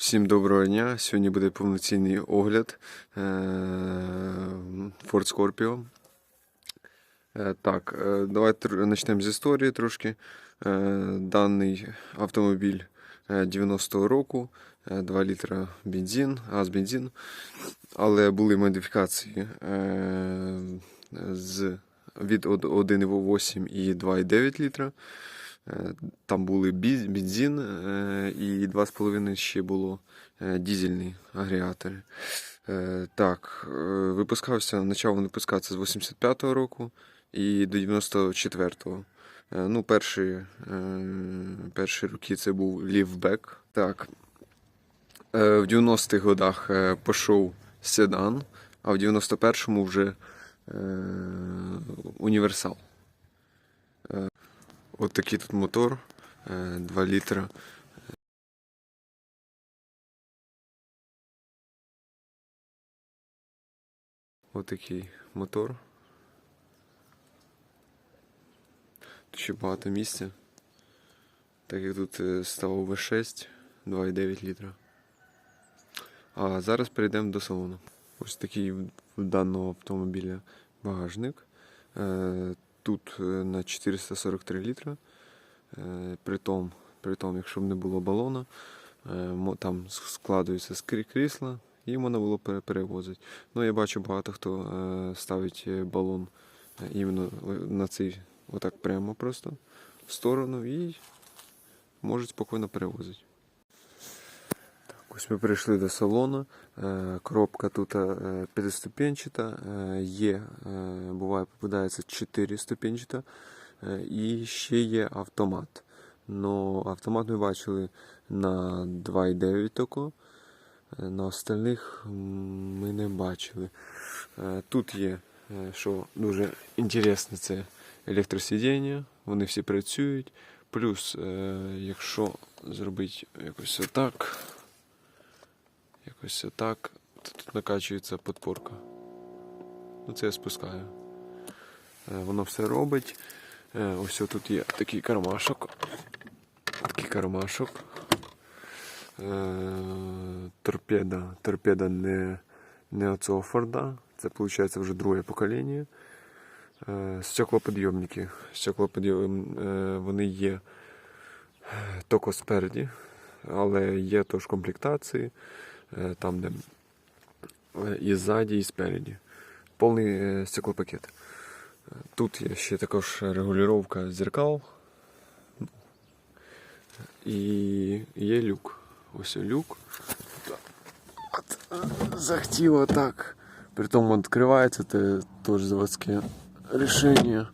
Всім доброго дня. Сьогодні буде повноцінний огляд е, Ford Scorpio. Е, Так, е, давайте почнемо з історії трошки. Даний автомобіль е, 90-го року, е, 2 літра бензин, газ бензин. Але були модифікації з від 1,8 і 2,9 літра. Е, Там були бензин е, і 2,5 ще було е, дізельні агрегатори. Так, випускався, почав він випускатися з 85-го року і до 94-го. Е, Ну, перші, перші роки це був лівбек. Так. В 90-х годах пішов седан, а в 91-му вже універсал. От такий тут мотор, е, 2 літра. Ось такий мотор. Тут ще багато місця. Так як тут е, став V6 2,9 літра. А зараз перейдемо до салону. Ось такий в даного автомобіля багажник. Тут е, на 443 літра. Е, Притом, притом, якщо б не було балона, е, там складується з крісла і можна було пере- перевозити. Ну, я бачу багато хто ставить балон іменно на цей, отак прямо просто в сторону і можуть спокійно перевозити. Ось ми прийшли до салону. Е, Коробка тут е, п'ятиступенчата, е, є, буває, попадається 4 ступенчата, і ще є автомат. Но автомат ми бачили на 2,9 тільки. Е, На остальних ми не бачили. Тут є, що дуже інтересно, це електросидіння, вони всі працюють. Плюс, якщо зробити якось отак, якось отак, тут накачується подпорка. Ну це я спускаю. Е, Воно все робить. Е, Ось тут є такий кармашок. Такий кармашок. Е, Торпеда. Торпеда не, не оцього. Це виходить вже друге покоління. Стеклоподйомники. Стеклоподйом, е, вони є тільки спереді, але є теж комплектації, там, де е, і ззаді, і спереді. Повний е, стеклопакет. Е, Тут є ще також регулювання зеркал. І є люк. Ось люк. От, е, захотіло так. Притом відкривається, це теж заводське рішення.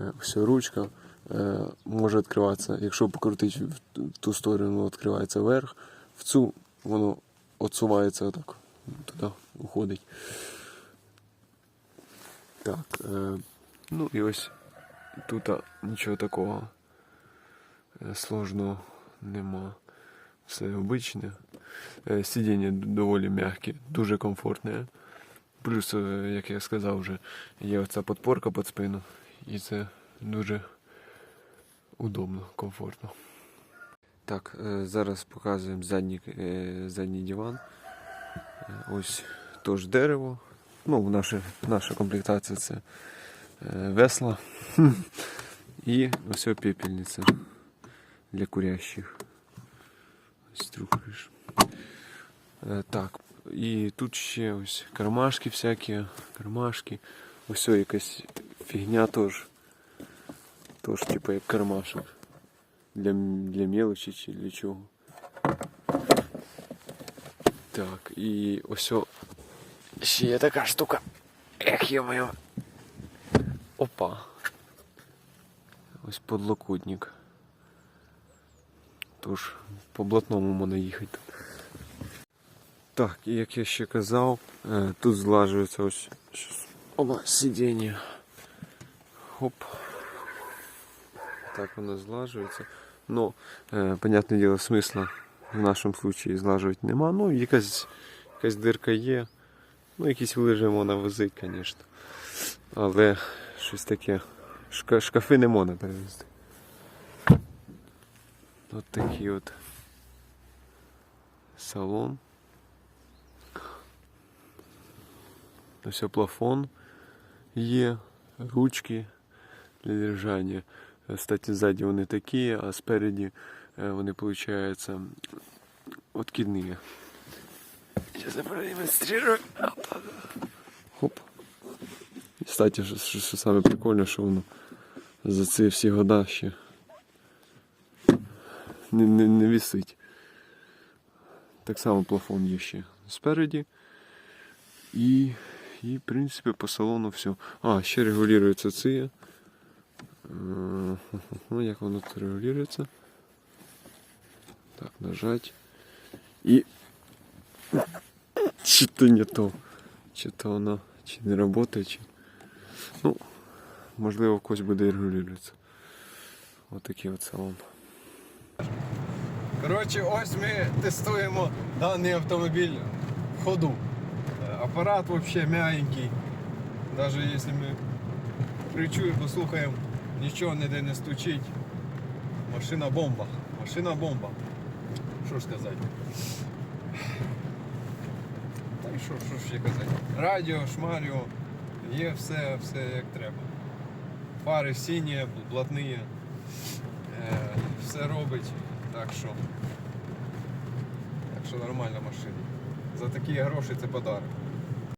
Е, Ось ручка. Е, Може відкриватися, якщо покрутити в ту сторону, відкривається вверх, в цю воно відсувається отак. Туди уходить. Так. Е, ну і ось тут нічого такого е, сложного нема. Все обичне. Е, Сидіння доволі м'яке, дуже комфортне. Плюс, е, як я сказав вже, є оця подпорка під спину. І це дуже удобно, комфортно. Так, е, зараз показуємо задній, е, задній диван. Е, Ось теж дерево. Ну, наша, наша комплектація це весла. І ось пепельниця для курящих. Ось трухаєш. Так, і тут ще ось кармашки всякі, кармашки. Ось якась фігня теж. Тож, типу, як кармашок. Для, м- для мелочі чи для чого. Так, і ось о- ще є така штука. Ех, йо-моє. Опа. Ось подлокотник. Тож, по блатному можна їхати тут. Так, і як я ще казав, е, тут злажується ось щас, оба сидіння. Хоп. Так воно злажується. Ну, е, понятне діло, смисла в нашому случаї злажувати нема. Ну, якась, якась дирка є. Ну, якісь вилежи можна возити, звісно. Але щось таке. Шка- шкафи не можна перевезти. От такі от Салон. Ось плафон є, ручки для держання. Кстати, ззаді вони такі, а спереді е, вони, виходить, откидні. Сейчас я продемонстрирую. Хоп. І, Кстати, що, що, саме прикольне, що воно за ці всі года ще не, не, не висить. Так само плафон є ще спереді. І, і в принципі по салону все. А, ще регулюється ці. Ну, як воно тут регулюється? Так, нажать. І. Чи то не то. Чи то воно чи не працює, чи. Ну, можливо, когось буде регулюватися. Отакий от салон. Коротше, ось ми тестуємо даний автомобіль в ходу. Е, Апарат взагалі м'ягенький. Навіть якщо ми причуємо, послухаємо, нічого ніде не стучить. Машина бомба. Машина бомба. Що ж сказати? Та й що, що ж ще казати? Радіо, шмаріо, є все, все як треба. Фари сині, блатні. Е, все робить. Так що. Так що нормальна машина. За такі гроші це подарок.